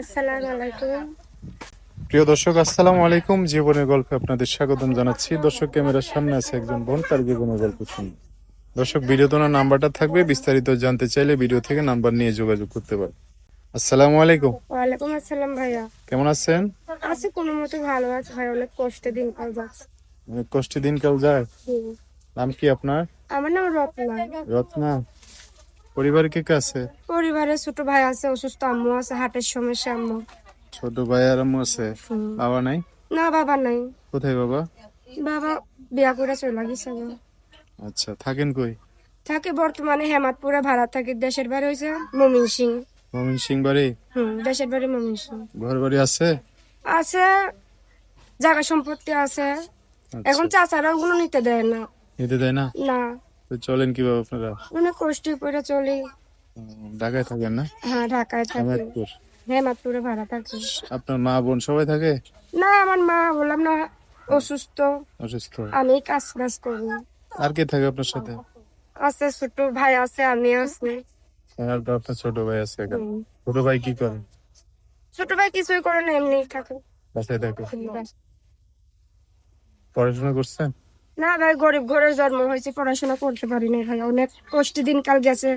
আসসালামু আলাইকুম। প্রিয় দর্শক আসসালামু আলাইকুম। জীবনের গল্পে আপনাদের স্বাগতম জানাচ্ছি। দর্শক ক্যামেরার সামনে আছে একজন বোন তার জীবনের গল্প শুনুন দর্শক ভিডিও তো নাম্বারটা থাকবে। বিস্তারিত জানতে চাইলে ভিডিও থেকে নাম্বার নিয়ে যোগাযোগ করতে পারেন। আসসালামু আলাইকুম। ওয়ালাইকুম আসসালাম ভাইয়া। কেমন আছেন? আছে কোনো মতো ভালো আছে ভাই অনেক কষ্টে দিন কাল যাচ্ছে। অনেক কষ্টে দিনকাল যায়? নাম কি আপনার? আমার নাম রত্না। রত্না। পরিবার কে কে আছে? পরিবারে ছোট ভাই আছে অসুস্থ আম্মু আছে হার্টের সমস্যা আম্মু। ছোট ভাই আর আম্মু আছে? বাবা নাই? না বাবা নাই। কোথায় বাবা? বাবা বিয়া করে চলে গেছে আচ্ছা থাকেন কই? থাকে বর্তমানে হেমাতপুরে ভাড়া থাকে দেশের বাড়ি হয়েছে মমিন সিং। মমিন সিং বাড়ি? হুম দেশের বাড়ি মমিন সিং। ঘর বাড়ি আছে? আছে জায়গা সম্পত্তি আছে। আচ্ছা। এখন চাচারা ওগুলো নিতে দেয় না। নিতে দেয় না? না। তো চলেন কীভাবে আপনারা? অনেক কষ্ট করে চলি। ঢাকায় থাকেন না? হ্যাঁ ঢাকায় থাকি। হেমাতপুরে ভাড়া থাকি। আপনার মা বোন সবাই থাকে? না আমার মা বললাম না অসুস্থ। অসুস্থ। আমি কাজ করি। আর কে থাকে আপনার সাথে? আছে ছোট ভাই আছে আমি আছি। আর আপনার ছোট ভাই আছে ছোট ভাই কি করে? ছোট ভাই কিছুই করে না এমনি থাকে। বাসায় থাকে। পড়াশোনা করছেন? না ভাই গরিব ঘরের জন্ম হয়েছে পড়াশোনা করতে পারি না ভাই অনেক কষ্ট দিনকাল গেছে।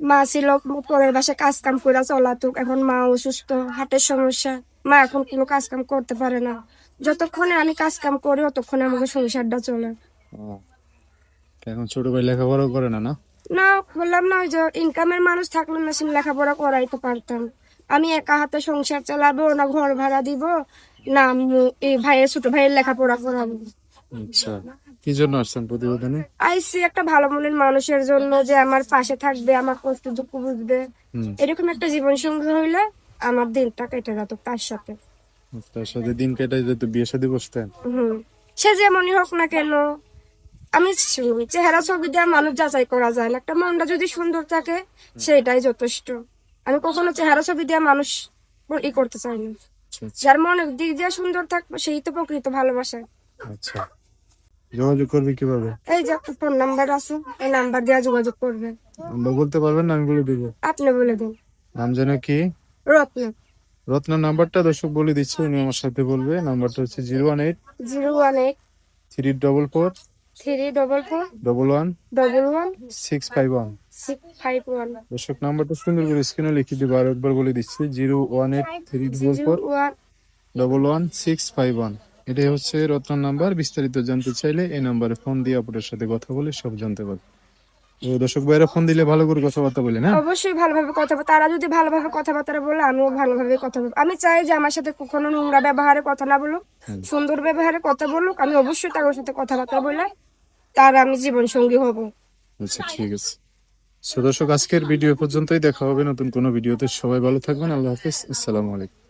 মা ছিল পরের বাসে কাজ কাম করে চলাতুক এখন মা অসুস্থ হার্টের সমস্যা। মা এখন কোনো কাজ কাম করতে পারে না। যতক্ষণে আমি কাজ কাম করি ততক্ষণে আমাকে সংসারটা চলে। এখন ছোট ভাই লেখাপড়া করে না না? না বললাম না ওই যে ইনকামের মানুষ থাকলে না সে লেখাপড়া করাইতে পারতাম। আমি একা হাতে সংসার চালাবো না ঘর ভাড়া দিব না এই ভাইয়ের ছোট ভাইয়ের লেখাপড়া করাবো। আচ্ছা। কি জন্য আসছেন প্রতিবেদনে? আইসি একটা ভালো মনের মানুষের জন্য যে আমার পাশে থাকবে আমার কষ্ট দুঃখ বুঝবে। এরকম একটা জীবন সঙ্গী হইলে আমার দিনটা কেটে যেত তার সাথে। তার সাথে দিন কেটে যেত বিয়ে শাদী বসতেন। সে যেমনই হোক না কেন আমি চেহারা ছবি দিয়ে মানুষ যাচাই করা যায় না। একটা মনটা যদি সুন্দর থাকে সেটাই যথেষ্ট। আমি কখনো চেহারা ছবি দিয়ে মানুষ ই করতে চাই না। আচ্ছা আচ্ছা, যার মনের দিক দিয়ে সুন্দর থাকবে সেই তো প্রকৃত ভালোবাসা। আচ্ছা। যোগাযোগ করবে কীভাবে? এই যে ফোন নাম্বার আছে এই নাম্বার দিয়ে যোগাযোগ করবে আমরা বলতে পারবেন না আমি বলে দিব। আপনি বলে দিন। নাম যেন কি? রত্ন। রত্নার নাম্বারটা দর্শক বলে দিচ্ছে উনি আমার সাথে বলবে। নাম্বারটা হচ্ছে zero one eight zero one eight three double four three double four double one double one six five one. Six five one. দর্শক নাম্বারটা সুন্দর করে স্ক্রিনে লিখে দিব আর একবার বলে দিচ্ছি zero one eight three double four double one six five one. এটাই হচ্ছে রত্ন নাম্বার। বিস্তারিত জানতে চাইলে এই নাম্বারে ফোন দিয়ে আপনার সাথে কথা বলে সব জানতে পারবে। তো দর্শক ভাইরা ফোন দিলে ভালো করে কথাবার্তা বলেন হ্যাঁ অবশ্যই ভালোভাবে কথা তারা যদি ভালোভাবে কথাবার্তা বলে আমিও ভালোভাবে কথা বলব। আমি চাই যে আমার সাথে কখনো নোংরা ব্যবহারে কথা না বলুক সুন্দর ব্যবহারে কথা বলুক। আমি অবশ্যই তার সাথে কথাবার্তা বলে তার আমি জীবন সঙ্গী হব। আচ্ছা ঠিক আছে। সো দর্শক আজকের ভিডিও পর্যন্তই। দেখা হবে নতুন কোনো ভিডিওতে। সবাই ভালো থাকবেন। আল্লাহ হাফিজ। আসসালামু আলাইকুম।